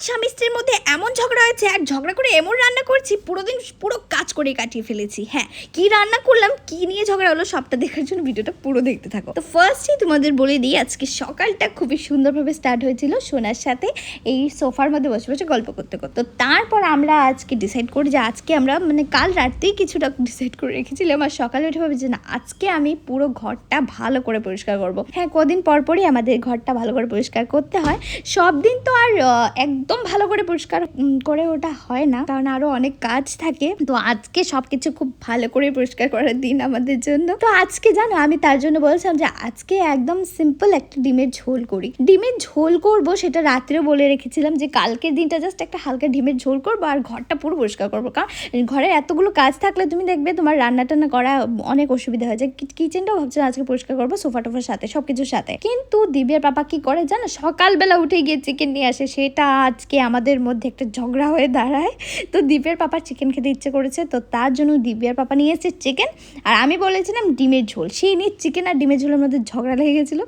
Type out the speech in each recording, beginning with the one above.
স্বামী স্ত্রীর মধ্যে এমন ঝগড়া হয়েছে আর ঝগড়া করে এমন রান্না করছি পুরো দিন পুরো কাজ করে কাটিয়ে ফেলেছি। হ্যাঁ কি রান্না করলাম কি নিয়ে ঝগড়া হলো সবটা দেখার জন্য ভিডিওটা পুরো দেখতে থাকো। তো ফার্স্টই তোমাদের বলে দিই আজকে সকালটা খুবই সুন্দরভাবে স্টার্ট হয়েছিল সোনার সাথে এই সোফার মধ্যে বসে বসে গল্প করতে করতে। তারপর আমরা আজকে ডিসাইড করি যে আজকে আমরা মানে কাল রাতেই কিছুটা ডিসাইড করে রেখেছিলাম আর সকালে উঠে ভাবি যে না আজকে আমি পুরো ঘরটা ভালো করে পরিষ্কার করব। হ্যাঁ কদিন পর পরই আমাদের ঘরটা ভালো করে পরিষ্কার করতে হয়। সব দিন তো আর আহ, একদম ভালো করে পরিষ্কার করে ওটা হয় না। কারণ আরও অনেক কাজ থাকে। তো আজকে সবকিছু খুব ভালো করে পরিষ্কার করার দিন আমাদের জন্য। তো আজকে জানো, আমি তার জন্য বলছিলাম যে আজকে একদম সিম্পল একটা ডিমের ঝোল করি। ডিমের ঝোল করব সেটা রাত্রেও বলে রেখেছিলাম যে কালকের দিনটা জাস্ট একটা হালকা ডিমের ঝোল করব আর ঘরটা পুরো পরিষ্কার করব। কারণ ঘরের এতগুলো কাজ থাকলে তুমি দেখবে তোমার রান্না টান্না করা অনেক অসুবিধা হয় যে কিচেনটাও ভাবছিলাম আজকে পরিষ্কার করব, সোফা টোফার সাথে সব কিছুর সাথে। কিন্তু দিব্যের পাপা কি করে জানো, সকালবেলা উঠে গিয়ে চিকেন নিয়ে আসে, সেটা আজকে আমাদের মধ্যে একটা ঝগড়া হয়ে দাঁড়ায়। তো দিব্যের পাপা চিকেন খেতে ইচ্ছে করেছে, তো তার জন্য দিব্যার পাপা নিয়ে এসেছে চিকেন আর আমি বলেছিলাম ডিমের ঝোল। সেই নিয়ে চিকেন আর ডিমের ঝোলের মধ্যে ঝগড়া লেগে গেছিল।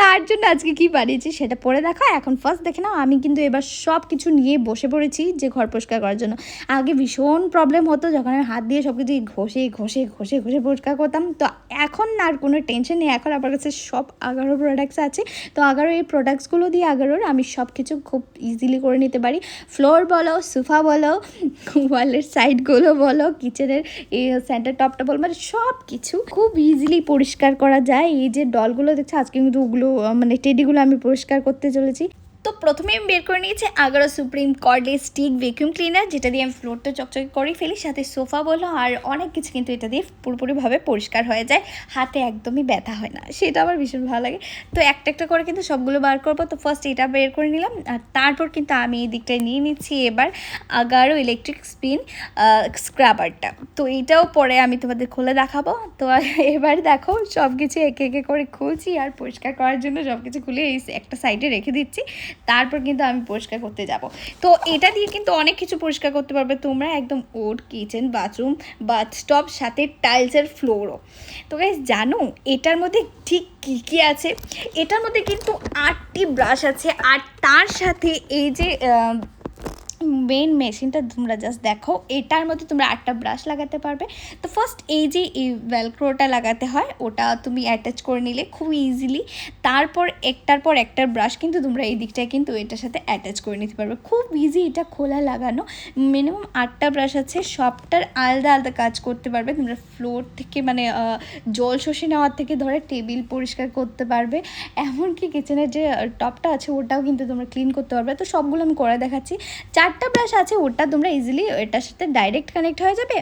তার জন্য আজকে কি বানিয়েছি সেটা পরে দেখো। এখন ফার্স্ট দেখে নাও, আমি কিন্তু এবার সব কিছু নিয়ে বসে পড়েছি যে ঘর পরিষ্কার করার জন্য। আগে ভীষণ প্রবলেম হতো, যখন আমি হাত দিয়ে সব কিছু ঘষে ঘষে ঘষে ঘষে পরিষ্কার করতাম। তো এখন আর কোনো টেনশন নেই, এখন আমার কাছে সব আগারো প্রোডাক্টস আছে। তো আগারো এই প্রোডাক্টসগুলো দিয়ে আগারোর আমি সব কিছু খুব ইজিলি করে নিতে পারি। ফ্লোর বলো সোফা বলো ওয়ালের সাইডগুলো বলো কিচেনের সেন্টার টপটা বলো মানে সব কিছু খুব ইজিলি পরিষ্কার করা যায়। এই যে ডলগুলো দেখছ, আজকে কিন্তু ওগুলো মানে টেডিগুলো আমি পরিষ্কার করতে চলেছি। তো প্রথমে আমি বের করে নিয়েছি Agaro supreme cordless stick vacuum cleaner যেটা দিয়ে আমি ফ্লোরটা চকচকে করে ফেলি, সাথে সোফা বলো, আর অনেক কিছু কিন্তু এটা দিয়ে পুরোপুরিভাবে পরিষ্কার হয়ে যায়। হাতে একদমই ব্যথা হয় না, সেটা আমার ভীষণ ভালো লাগে। তো একটা একটা করে কিন্তু সবগুলো বার করব। তো ফার্স্ট এটা বের করে নিলাম, আর তারপর কিন্তু আমি এই দিকটায় নিয়ে নিচ্ছি এবার আগারো ইলেকট্রিক স্পিন স্ক্রাবারটা তো এটাও পরে আমি তোমাদের খুলে দেখাবো। তো এবার দেখো সব কিছু একে একে করে খুলছি, আর পরিষ্কার করার জন্য সব কিছু খুলে এই একটা সাইডে রেখে দিচ্ছি। তারপর কিন্তু আমি পরিষ্কার করতে যাব। তো এটা দিয়ে কিন্তু অনেক কিছু পরিষ্কার করতে পারবে তোমরা একদম ওড, কিচেন, বাথরুম বাথটপ সাথে টাইলসের ফ্লোরও। তো গাইজ জানো এটার মধ্যে ঠিক কী কী আছে? এটার মধ্যে কিন্তু আটটি ব্রাশ আছে আর তার সাথে এই যে মেন মেশিনটা তোমরা জাস্ট দেখো। এটার মধ্যে তোমরা আটটা ব্রাশ লাগাতে পারবে। তো ফার্স্ট এই যে এই ভেলক্রোটা লাগাতে হয়, ওটা তুমি অ্যাটাচ করে নিলে খুব ইজিলি তারপর একটার পর একটার ব্রাশ কিন্তু তোমরা এই দিকটায় কিন্তু এটার সাথে অ্যাটাচ করে নিতে পারবে। খুব ইজি এটা খোলা লাগানো। মিনিমাম আটটা ব্রাশ আছে, সবটার আলাদা আলাদা কাজ করতে পারবে। তোমরা ফ্লোর থেকে মানে জল শোষে নেওয়ার থেকে ধরে টেবিল পরিষ্কার করতে পারবে। এমনকি কিচেনের যে টপটা আছে, ওটাও কিন্তু তোমরা ক্লিন করতে পারবে। তো সবগুলো আমি করে দেখাচ্ছি। চারটা ব্রাশ আছে, ওটা তোমরা ইজিলি এটার সাথে ডাইরেক্ট কানেক্ট হয়ে যাবে।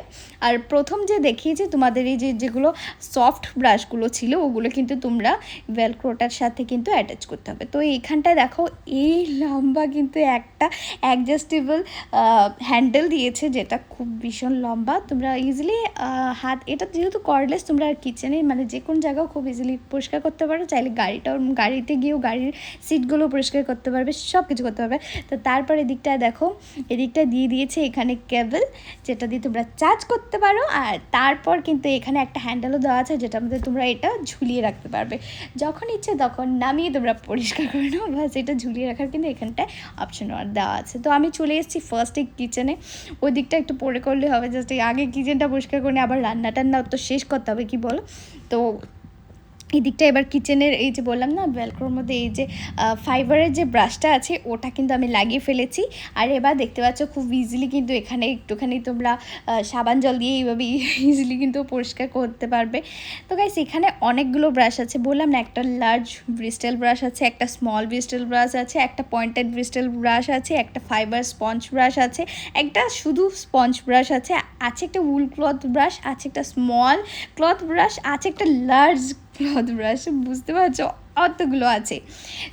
আর প্রথম যে দেখিয়েছি, তোমাদের এই যে যেগুলো সফট ব্রাশগুলো ছিল, ওগুলো কিন্তু তোমরা ভেলক্রোটার সাথে কিন্তু অ্যাটাচ করতে হবে। তো এইখানটায় দেখো, এই লম্বা কিন্তু একটা অ্যাডজাস্টেবল হ্যান্ডেল দিয়েছে, যেটা খুব ভীষণ লম্বা। তোমরা ইজিলি হাত, এটা যেহেতু কর্ডলেস তোমরা কিচেনে মানে যে কোনো জায়গাও খুব ইজিলি পরিষ্কার করতে পারো। চাইলে গাড়িটাও, গাড়িতে গিয়েও গাড়ির সিটগুলো পরিষ্কার করতে পারবে সব কিছু করতে পারবে। তো তারপর এদিকটা দেখো এদিকটা দিয়ে দিয়েছে এখানে কেবল, যেটা দিয়ে তোমরা চার্জ করতে পারো। আর তারপর কিন্তু এখানে একটা হ্যান্ডেলও দেওয়া আছে যেটা মধ্যে তোমরা এটা ঝুলিয়ে রাখতে পারবে। যখন ইচ্ছে তখন নামিয়ে তোমরা পরিষ্কার করে নাও বাস এটা ঝুলিয়ে রাখার কিন্তু এখানটায় অপশন দেওয়া আছে। তো আমি চলে এসেছি ফার্স্টে কিচেনে ওই দিকটা একটু পরে করলে হবে জাস্ট আগে কিচেনটা পরিষ্কার করে আবার রান্না টান্না তো শেষ করতে হবে, কি বলো? তো এই দিকটা এবার কিচেনের এই যে বললাম না ভেলক্রোর মধ্যে এই যে ফাইবারের যে ব্রাশটা আছে, ওটা কিন্তু আমি লাগিয়ে ফেলেছি। আর এবার দেখতে পাচ্ছ খুব ইজিলি কিন্তু এখানে একটুখানি তোমরা সাবান জল দিয়ে এইভাবে ইজিলি কিন্তু পরিষ্কার করতে পারবে। তো গাইস এখানে অনেকগুলো ব্রাশ আছে। বললাম না, একটা লার্জ ব্রিস্টেল ব্রাশ আছে, একটা স্মল ব্রিস্টেল ব্রাশ আছে, একটা পয়েন্টেড ব্রিস্টেল ব্রাশ আছে, একটা ফাইবার স্পঞ্জ ব্রাশ আছে, একটা শুধু স্পঞ্জ ব্রাশ আছে আছে একটা উল ক্লথ ব্রাশ আছে একটা স্মল ক্লথ ব্রাশ আছে একটা লার্জ ব্রাশ বুঝতে পারছ অতগুলো আছে।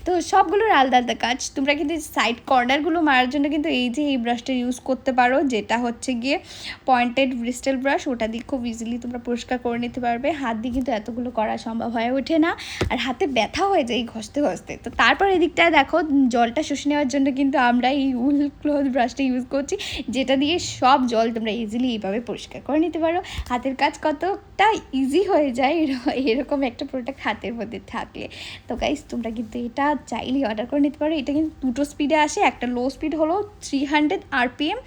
তো সবগুলোর আলাদা আলাদা কাজ। তোমরা কিন্তু সাইড কর্নারগুলো মারার জন্য কিন্তু এই যে এই ব্রাশটা ইউজ করতে পারো, যেটা হচ্ছে গিয়ে পয়েন্টেড ব্রিস্টেল ব্রাশ ওটা দিয়ে খুব ইজিলি তোমরা পরিষ্কার করে নিতে পারবে। হাত দিয়ে কিন্তু এতগুলো করা সম্ভব হয়ে ওঠে না। আর হাতে ব্যথা হয়ে যায় এই ঘষতে ঘষতে। তো তারপর এদিকটা দেখো, জলটা শুষে নেওয়ার জন্য কিন্তু আমরা এই উল ক্লোথ ব্রাশটা ইউজ করছি, যেটা দিয়ে সব জল তোমরা ইজিলি এইভাবে পরিষ্কার করে নিতে পারো। হাতের কাজ কতটা ইজি হয়ে যায় এর- এরকম একটা প্রোডাক্ট হাতের মধ্যে থাকলে তো গাইস তোমরা কিন্তু এটা চাইলেই অর্ডার করে নিতে পারো। এটা কিন্তু দুটো স্পিডে আসে। একটা লো স্পিড হলো থ্রি হান্ড্রেড আরপিএম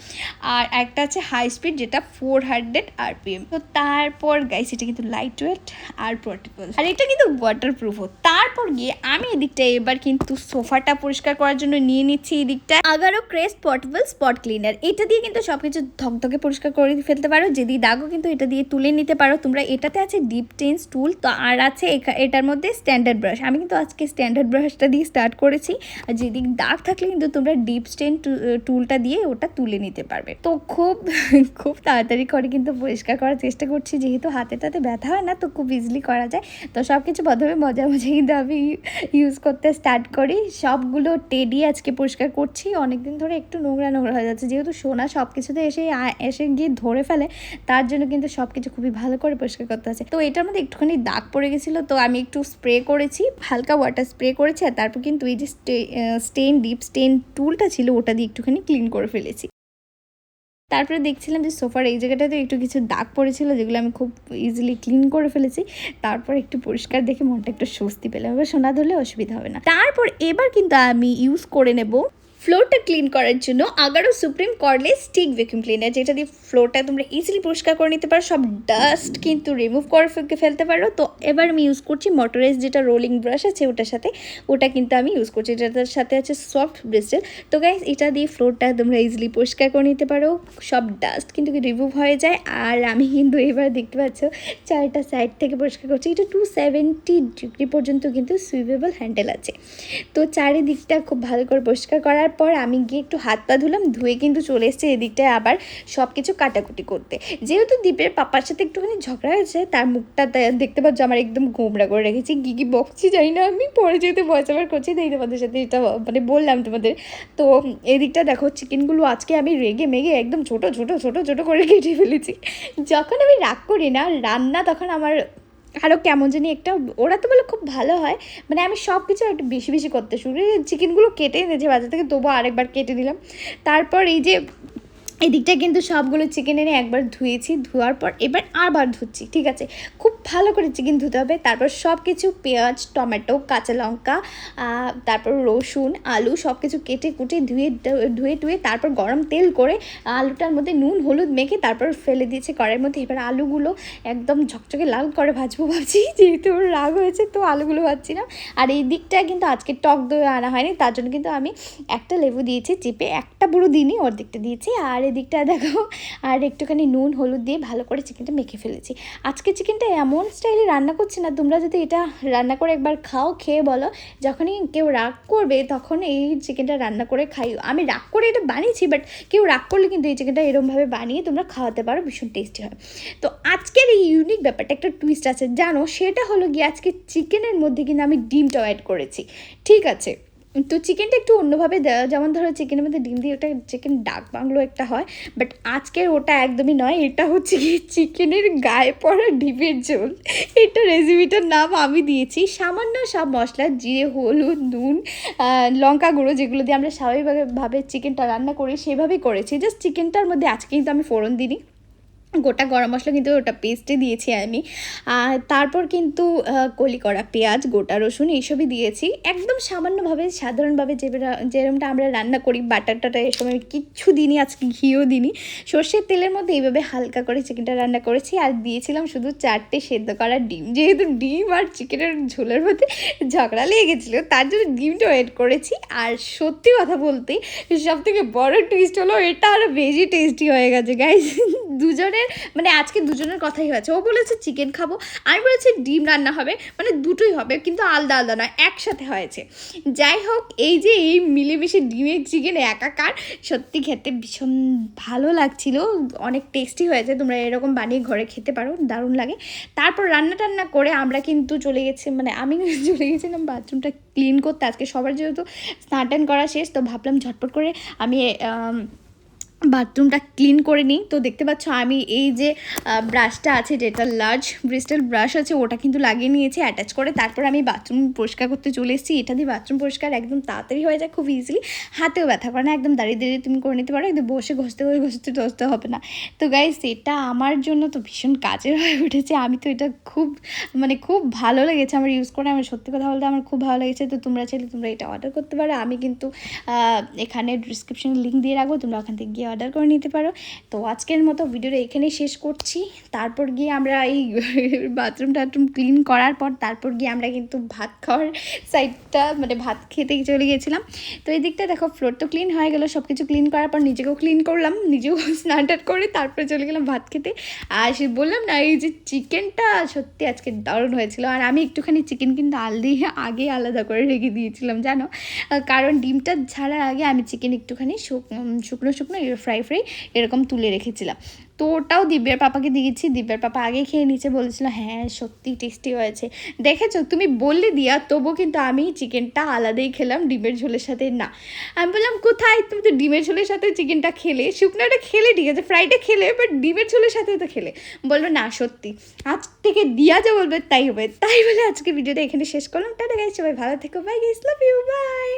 আর একটা আছে হাই স্পিড যেটা ফোর হান্ড্রেড আরপিএম তো তারপর গাইস এটা কিন্তু লাইট ওয়েট আর পোর্টেবল আর এটা কিন্তু ওয়াটার প্রুফও তারপর গিয়ে আমি এদিকটা এবার কিন্তু সোফাটা পরিষ্কার করার জন্য নিয়ে নিচ্ছি এদিকটা। Agaro crest portable spot cleaner এটা দিয়ে কিন্তু সব কিছু ধকধকে পরিষ্কার করে ফেলতে পারো। যদি দাগও কিন্তু এটা দিয়ে তুলে নিতে পারো। তোমরা এটাতে আছে ডিপ টেন্স টুল তো আর আছে এটার মধ্যে স্ট্যান্ডার্ড ব্রাশ আমি কিন্তু আজকে স্ট্যান্ডার্ড ব্রাশটা দিয়ে স্টার্ট করেছি। আর যেদিক দাগ থাকলে কিন্তু তোমরা ডিপ স্টেন টুলটা দিয়ে ওটা তুলে নিতে পারবে। তো খুব খুব তাড়াতাড়ি করে কিন্তু পরিষ্কার করার চেষ্টা করছি। যেহেতু হাতে টাতে ব্যথা হয় না, তো খুব ইজিলি করা যায়। তো সব কিছু প্রথমে মজা মজা কিন্তু আমি ইউজ করতে স্টার্ট করি। সবগুলো টেডি আজকে পরিষ্কার করছি। অনেকদিন ধরে একটু নোংরা নোংরা হয়ে যাচ্ছে। যেহেতু সোনা সব কিছুতে এসে এসে গিয়ে ধরে ফেলে, তার জন্য কিন্তু সব কিছু খুবই ভালো করে পরিষ্কার করতে আছে তো এটার মধ্যে একটুখানি দাগ পড়ে গেছিল, তো আমি একটু স্প্রে করেছি। হালকা ওয়াটার স্প্রে করেছি আর তারপর কিন্তু এই যে স্টেন ডিপ স্টেন টুলটা ছিল ওটা দিয়ে একটুখানি ক্লিন করে ফেলেছি। তারপরে দেখছিলাম যে সোফার এই জায়গাটাতে একটু কিছু দাগ পড়েছিল যেগুলো আমি খুব ইজিলি ক্লিন করে ফেলেছি। তারপর একটু পরিষ্কার দেখে মনটা একটু স্বস্তি পেলাম। এবার সোনা ধরলে অসুবিধা হবে না। তারপর এবার কিন্তু আমি ইউজ করে নেব ফ্লোরটা ক্লিন করার জন্য Agaro supreme cordless stick vacuum cleaner যেটা দিয়ে ফ্লোরটা তোমরা ইজিলি পরিষ্কার করে নিতে পারো। সব ডাস্ট কিন্তু রিমুভ করে ফেলতে পারো। তো এবার আমি ইউজ করছি মোটরাইজ যেটা রোলিং ব্রাশ আছে, ওটার সাথে। ওটা কিন্তু আমি ইউজ করছি, যেটার সাথে আছে সফট ব্রিস্টেল তো গাইস এটা দিয়ে ফ্লোরটা তোমরা ইজিলি পরিষ্কার করে নিতে পারো। সব ডাস্ট কিন্তু রিমুভ হয়ে যায়। আর আমি কিন্তু এবার দেখতে পাচ্ছ, চারটা সাইড থেকে পরিষ্কার করছি। এটা টু সেভেন্টি ডিগ্রি পর্যন্ত কিন্তু সুইভেবল হ্যান্ডেল আছে। তো চারিদিকটা খুব ভালো করে পরিষ্কার করার পর আমি গিয়ে একটু হাত পা ধুলাম, ধুয়ে কিন্তু চলে এসেছি এদিকটায় আবার সব কিছু কাটাকুটি করতে। যেহেতু দীপের পাপার সাথে একটুখানি ঝগড়া হয়েছে, তার মুখটা দেখতে পাচ্ছ আমার একদম গোমরা করে রেখেছি। কি কি বকছি জানি না, আমি পরে যেহেতু ভয়েস ওভার করছি, তাই তোমাদের সাথে এটা মানে বললাম তোমাদের। তো এদিকটা দেখো চিকেনগুলো আজকে আমি রেগে মেগে একদম ছোট ছোট ছোট ছোট করে কেটে ফেলেছি। যখন আমি রাগ করি না, রান্না তখন আমার আরও কেমন জানি একটা, ওরা তো বলে খুব ভালো হয় মানে আমি সব কিছু একটু বেশি বেশি করতে শুরু চিকেনগুলো কেটে এনেছে, বাজার থেকে তবুও আরেকবার কেটে দিলাম তারপর এই যে এদিকটা কিন্তু সবগুলো চিকেন এনে একবার ধুয়েছি, ধোয়ার পর এবার আবার ধুচ্ছি, ঠিক আছে? খুব ভালো করে চিকেন ধুতে হবে, তারপর সব কিছু পেঁয়াজ, টমেটো, কাঁচা লঙ্কা তারপর রসুন, আলু সব কিছু কেটে কুটে ধুয়ে ধুয়ে টুয়ে তারপর গরম তেল করে আলুটার মধ্যে নুন, হলুদ মেখে তারপর ফেলে দিয়েছে কড়াইয়ের মধ্যে। এবার আলুগুলো একদম ঝকঝকে লাল করে ভাজবো ভাবছি, যেহেতু রাগ হয়েছে তো আলুগুলো ভাজছি না। আর এই দিকটা কিন্তু আজকে টক দই আনা হয়নি, তার জন্য কিন্তু আমি একটা লেবু দিয়েছি, চিপে একটা বুড়ো দিনই ওর দিকটা দিয়েছি। আর এদিকটা দেখো, আর একটুখানি নুন, হলুদ দিয়ে ভালো করে চিকেনটা মেখে ফেলেছি। আজকে চিকেনটা এমন স্টাইলে রান্না করছি না, তোমরা যদি এটা রান্না করে একবার খাও, খেয়ে বলো, যখনই কেউ রাগ করবে তখন এই চিকেনটা রান্না করে খাইও। আমি রাগ করে এটা বানিয়েছি বাট কেউ রাগ করলে কিন্তু এই চিকেনটা এরমভাবে বানিয়ে তোমরা খাওয়াতে পারো, ভীষণ টেস্টি হয়। তো আজকের এই ইউনিক ব্যাপারটা একটা টুইস্ট আছে, জানো? সেটা হলো গিয়ে আজকে চিকেনের মধ্যে কিন্তু আমি ডিমটাও অ্যাড করেছি। ঠিক আছে? তো চিকেনটা একটু অন্যভাবে দেওয়া যেমন ধরো চিকেনের মধ্যে ডিম দিয়ে ওটা চিকেন ডাক বাংলো একটা হয় বাট আজকের ওটা একদমই নয়, এটা হচ্ছে কি চিকেনের গায়ে পড়া ডিমের ঝোল। এটা রেসিপিটার নাম আমি দিয়েছি, সামান্য সব মশলা, জিরে, হলুদ, নুন লঙ্কা গুঁড়ো, যেগুলো দিয়ে আমরা স্বাভাবিকভাবে চিকেনটা রান্না করি, সেভাবেই করেছি জাস্ট চিকেনটার মধ্যে আজকে কিন্তু আমি ফোড়ন দিইনি। গোটা গরম মশলা কিন্তু ওটা পেস্টে দিয়েছি আমি। আর তারপর কিন্তু কলি করা পেঁয়াজ, গোটা রসুন এইসবই দিয়েছি। একদম সামান্যভাবে, সাধারণভাবে যে যেরকমটা আমরা রান্না করি বাটার টাটার এসব আমি কিচ্ছু দিইনি, আজকে ঘিও দিইনি। সর্ষের তেলের মধ্যে এইভাবে হালকা করে চিকেনটা রান্না করেছি। আর দিয়েছিলাম শুধু চারটে সেদ্ধ করা ডিম। যেহেতু ডিম আর চিকেনের ঝোলের মধ্যে ঝগড়া লেগে গেছিল, তার জন্য ডিমটা এড করেছি। আর সত্যি কথা বলতে সব থেকে বড় টেস্ট হলো, এটা আরও বেশি টেস্টি হয়ে গেছে গাইজ দুজনের মানে আজকে দুজনের কথাই হয়েছে। ও বলেছে চিকেন খাব। আমি বলেছি ডিম রান্না হবে। মানে দুটোই হবে কিন্তু আলাদা আলাদা নয় একসাথে হয়েছে। যাই হোক এই যে এই মিলেমিশে ডিমের চিকেন একাকার সত্যি খেতে ভীষণ ভালো লাগছিল। অনেক টেস্টি হয়েছে তোমরা এরকম বানিয়ে ঘরে খেতে পারো দারুণ লাগে। তারপর রান্না টান্না করে আমরা কিন্তু চলে গেছি মানে আমি চলে গেছিলাম বাথরুমটা ক্লিন করতে। আজকে সবার যেহেতু স্নান টান করা শেষ তো ভাবলাম ঝটপট করে আম, বাথরুমটা ক্লিন করে নিই। তো দেখতে পাচ্ছ আমি এই যে ব্রাশটা আছে যেটা লার্জ ব্রিস্টাল ব্রাশ আছে, ওটা কিন্তু লাগিয়ে নিয়েছি অ্যাটাচ করে। তারপর আমি বাথরুম পরিষ্কার করতে চলে এসেছি। এটা দিয়ে বাথরুম পরিষ্কার একদম তাড়াতাড়ি হয়ে যায় খুব ইজিলি হাতেও ব্যথা করে না, একদম দাঁড়িয়ে দাঁড়িয়ে তুমি করে নিতে পারো। একদম বসে ঘষতে ঘষতে ঘষতে ঘষতে হবে না। তো গাইস এটা আমার জন্য তো ভীষণ কাজের হয়ে উঠেছে। আমি তো এটা খুব মানে খুব ভালো লেগেছে আমার ইউজ করে। আমার সত্যি কথা বলতে আমার খুব ভালো লেগেছে। তো তোমরা চাইলে তোমরা এটা অর্ডার করতে পারো। আমি কিন্তু এখানে ডিসক্রিপশনে লিঙ্ক দিয়ে রাখব। তোমরা ওখান থেকে গিয়ে অর্ডার করে নিতে পারো। তো আজকের মতো ভিডিওটা এখানেই শেষ করছি। তারপর গিয়ে আমরা এই বাথরুম টাথরুম ক্লিন করার পর তারপর গিয়ে আমরা কিন্তু ভাত খাওয়ার সাইডটা মানে ভাত খেতেই চলে গিয়েছিলাম তো এই দিকটা দেখো ফ্লোর তো ক্লিন হয়ে গেলো সব কিছু ক্লিন করার পর নিজেকেও ক্লিন করলাম নিজেও স্নান করে তারপরে চলে গেলাম ভাত খেতে। আর সে বললাম না এই যে চিকেনটা সত্যি আজকে দারুণ হয়েছিল। আর আমি একটুখানি চিকেন কিন্তু আলদি আগে আলাদা করে রেখে দিয়েছিলাম জানো? কারণ ডিমটা ছাড়ার আগে আমি চিকেন একটুখানি শুক- উম, শুকনো শুকনো ফ্রাই ফ্রাই এরকম তুলে রেখেছিলাম। তো ওটাও দিব্যার পাপাকে দিয়েছি। দিব্যার পাপা আগে খেয়ে নিচে বলেছিল হ্যাঁ সত্যি টেস্টি হয়েছে। দেখেছ, তুমি বললে দিয়া তবু কিন্তু আমি চিকেনটা আলাদাই খেলাম, ডিমের ঝোলের সাথে না। আমি বললাম, কোথায়? তুমি তো ডিমের ঝোলের সাথে চিকেনটা খেলে। শুকনোটা খেলে, ঠিক আছে ফ্রাইটা খেলে বাট ডিমের ঝোলের সাথে তো খেলে। বলল, না, সত্যি। আজ থেকে দিয়া যা বলবে, তাই হবে। তাই বলে আজকে ভিডিওটা এখানে শেষ করলাম। টাটা গাইস সবাই ভালো থেকো। Bye guys love you bye